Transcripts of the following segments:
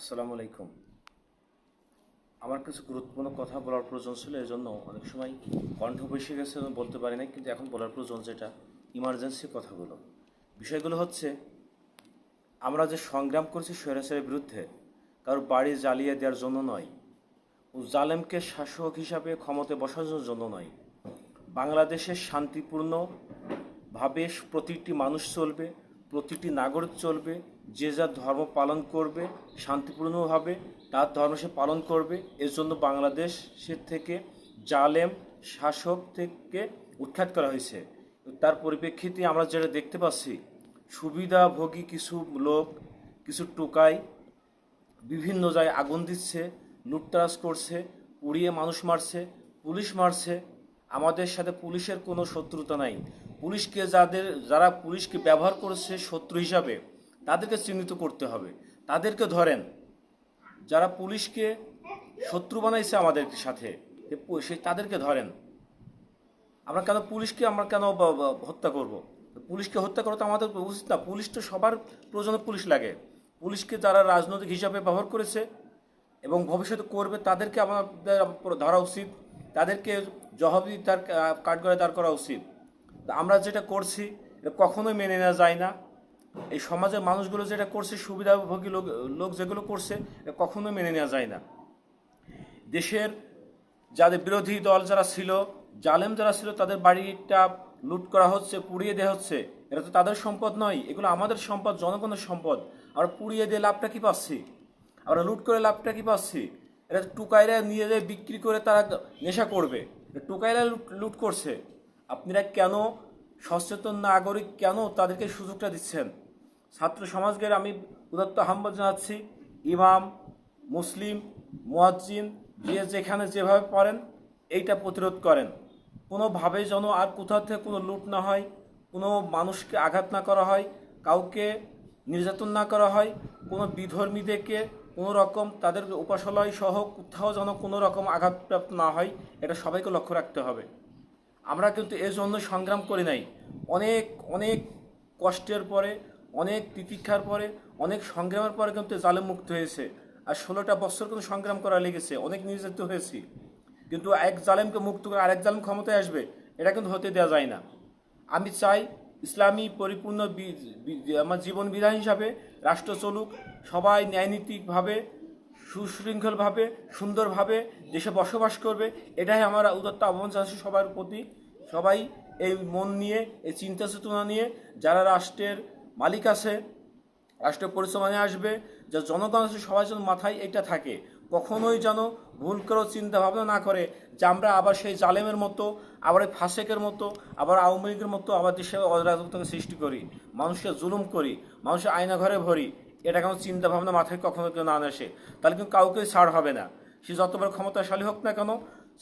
আসসালামু আলাইকুম। আমার কিছু গুরুত্বপূর্ণ কথা বলার প্রয়োজন ছিল এই জন্য অনেক সময় কণ্ঠ বসে গেছে বলতে পারি না কিন্তু এখন বলার প্রয়োজন যেটা ইমার্জেন্সি কথাগুলো। বিষয়গুলো হচ্ছে, আমরা যে সংগ্রাম করছি স্বৈরাচারের বিরুদ্ধে, কারও বাড়ি জ্বালিয়ে দেওয়ার জন্য নয়, ও জালেমকে শাসক হিসাবে ক্ষমতায় বসানোর জন্য নয়। বাংলাদেশের শান্তিপূর্ণভাবে প্রতিটি মানুষ চলবে, প্রতিটি নাগরিক চলবে যে যার ধর্ম পালন করবে শান্তিপূর্ণভাবে তার ধর্ম সে পালন করবে। এর জন্য বাংলাদেশের থেকে জালেম শাসক থেকে উৎখাত করা হয়েছে। তার পরিপ্রেক্ষিতে আমরা যেটা দেখতে পাচ্ছি, সুবিধাভোগী কিছু লোক কিছু টোকাই বিভিন্ন জায়গায় আগুন দিচ্ছে, লুটতরাজ করছে, পুড়িয়ে মানুষ মারছে, পুলিশ মারছে। আমাদের সাথে পুলিশের কোনো শত্রুতা নাই। পুলিশকে যাদের, যারা পুলিশকে ব্যবহার করেছে শত্রু হিসাবে তাদেরকে চিহ্নিত করতে হবে। তাদেরকে ধরেন, যারা পুলিশকে শত্রু বানাইছে আমাদের সাথে, সে তাদেরকে ধরেন, আমরা কেন পুলিশকে, আমরা কেন হত্যা করব? পুলিশকে হত্যা করা তো আমাদের উচিত না। পুলিশ তো সবার প্রয়োজনে পুলিশ লাগে। পুলিশকে যারা রাজনৈতিক হিসাবে ব্যবহার করেছে এবং ভবিষ্যতে করবে, তাদেরকে আমাদের ধরা উচিত। তাদেরকে জবাবদি তার কাঠগড়ায় দাঁড় করা উচিত। আমরা যেটা করছি কখনোই মেনে নেওয়া যায় না। এই সমাজের মানুষগুলো যেটা করছে, সুবিধাভোগী লোক লোক যেগুলো করছে, এটা কখনোই মেনে নেওয়া যায় না। দেশের যাদের বিরোধী দল যারা ছিল, জালেম যারা ছিল, তাদের বাড়িটা লুট করা হচ্ছে, পুড়িয়ে দেওয়া হচ্ছে। এটা তো তাদের সম্পদ নয়, এগুলো আমাদের সম্পদ, জনগণের সম্পদ। আমরা পুড়িয়ে দিয়ে লাভটা কি পাচ্ছি? আমরা লুট করে লাভটা কি পাচ্ছি? এটা টুকাইরা নিয়ে যেয়ে, বিক্রি করে তারা নেশা করবে। টুকাইরা লুট করছে। আপনারা কেন সচেতন নাগরিক কেন তাদেরকে সুযোগটা দিচ্ছেন? ছাত্র সমাজকে আমি উদাত্ত আহ্বান জানাচ্ছি। ইমাম, মুসলিম, মুয়াজ্জিন, যে যেখানে যেভাবে পারেন এইটা প্রতিরোধ করেন। কোনোভাবে যেন আর কোথাও থেকে কোনো লুট না হয়, কোনো মানুষকে আঘাত না করা হয়, কাউকে নির্যাতন না করা হয়, কোনো বিধর্মীদেরকে কোনো রকম তাদের উপাসনালয় সহ কোথাও যেন কোনো রকম আঘাতপ্রাপ্ত না হয়, এটা সবাইকে লক্ষ্য রাখতে হবে। আমরা কিন্তু এর জন্য সংগ্রাম করি নাই। অনেক অনেক কষ্টের পরে, অনেক তিতিক্ষার পরে, অনেক সংগ্রামের পরে কিন্তু জালেম মুক্ত হয়েছে। আর ষোলোটা বছর কিন্তু সংগ্রাম করা লেগেছে, অনেক নির্যাতিত হয়েছি। কিন্তু এক জালেমকে মুক্ত করে আরেক জালেম ক্ষমতায় আসবে, এটা কিন্তু হতে দেওয়া যায় না। আমি চাই ইসলামী পরিপূর্ণ আমার জীবন বিধান হিসাবে রাষ্ট্র চলুক, সবাই ন্যায়নীতিকভাবে সুশৃঙ্খলভাবে, সুন্দরভাবে দেশে বসবাস করবে, এটাই আমরা উদত্ত আহ্বান জানাচ্ছি সবার প্রতি। সবাই এই মন নিয়ে, এই চিন্তা চেতনা নিয়ে, যারা রাষ্ট্রের মালিক আছে, রাষ্ট্র পরিচালনায় আসবে, যা জনগণ আছে, সবাই যেন মাথায় এটা থাকে। কখনোই যেন ভুল করে চিন্তা ভাবনা না করে, যে আমরা আবার সেই জালেমের মতো, আবার এই ফাসেকের মতো, আবার আওয়ামী লীগের মতো, আবার দেশে অরাজকতাকে সৃষ্টি করি, মানুষকে জুলুম করি, মানুষের আয়না ঘরে ভরি। এটা কেন চিন্তা ভাবনা মাথায় কখনো কেউ না আসে। তাহলে কিন্তু কাউকে ছাড় হবে না। সে যতবার ক্ষমতাশালী হোক না কেন,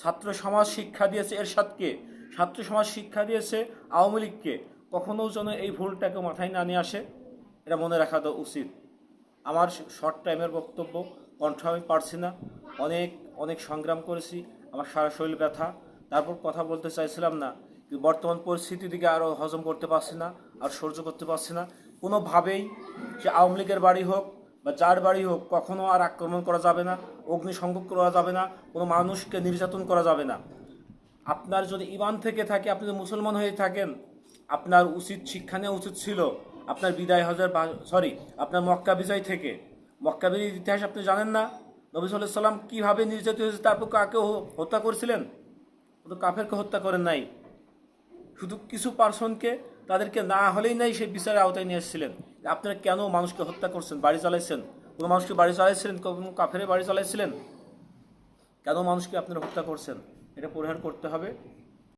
ছাত্র সমাজ শিক্ষা দিয়েছে এরশাদকে ছাত্র সমাজ শিক্ষা দিয়েছে আওয়ামী লীগকে কখনো যেন এই ভুলটাকে মাথায় না নিয়ে আসে। এটা মনে রাখা তো উচিত। আমার শর্ট টাইমের বক্তব্য, কণ্ঠ আমি পারছি না। অনেক অনেক সংগ্রাম করেছি, আমার সারা শরীর ব্যথা। তারপর কথা বলতে চাইছিলাম না বর্তমান পরিস্থিতি দিকে আরও হজম করতে পারছি না, আর সহ্য করতে পারছি না। কোনোভাবেই সে আওয়ামী লীগের বাড়ি হোক বা যার বাড়ি হোক, কখনো আর আক্রমণ করা যাবে না, অগ্নিসংযোগ করা যাবে না, কোনো মানুষকে নির্যাতন করা যাবে না। আপনার যদি ইমান থেকে থাকে, আপনি যদি মুসলমান হয়ে থাকেন, আপনার উচিত শিক্ষা নেওয়া উচিত ছিল। আপনার বিদায় হজের সরি আপনার মক্কা বিজয় থেকে। মক্কা বিজয়ের ইতিহাস আপনি জানেন না। নবী সাল্লাহ সাল্লাম কীভাবে নির্যাতিত হয়েছে তারপর কাকে হত্যা করেছিলেন? তো কাফেরকে হত্যা করেন নাই। শুধু কিছু পার্সনকে তাদেরকে না হলেই নাই সেই বিচারের আওতায় নিয়ে এসেছিলেন। আপনারা কেন মানুষকে হত্যা করছেন? বাড়ি চালাইছেন? কোনো মানুষকে বাড়ি চালাইছিলেন? কোনো কাফেরে বাড়ি চালাইছিলেন? কেন মানুষকে আপনারা হত্যা করছেন? এটা পরিহার করতে হবে।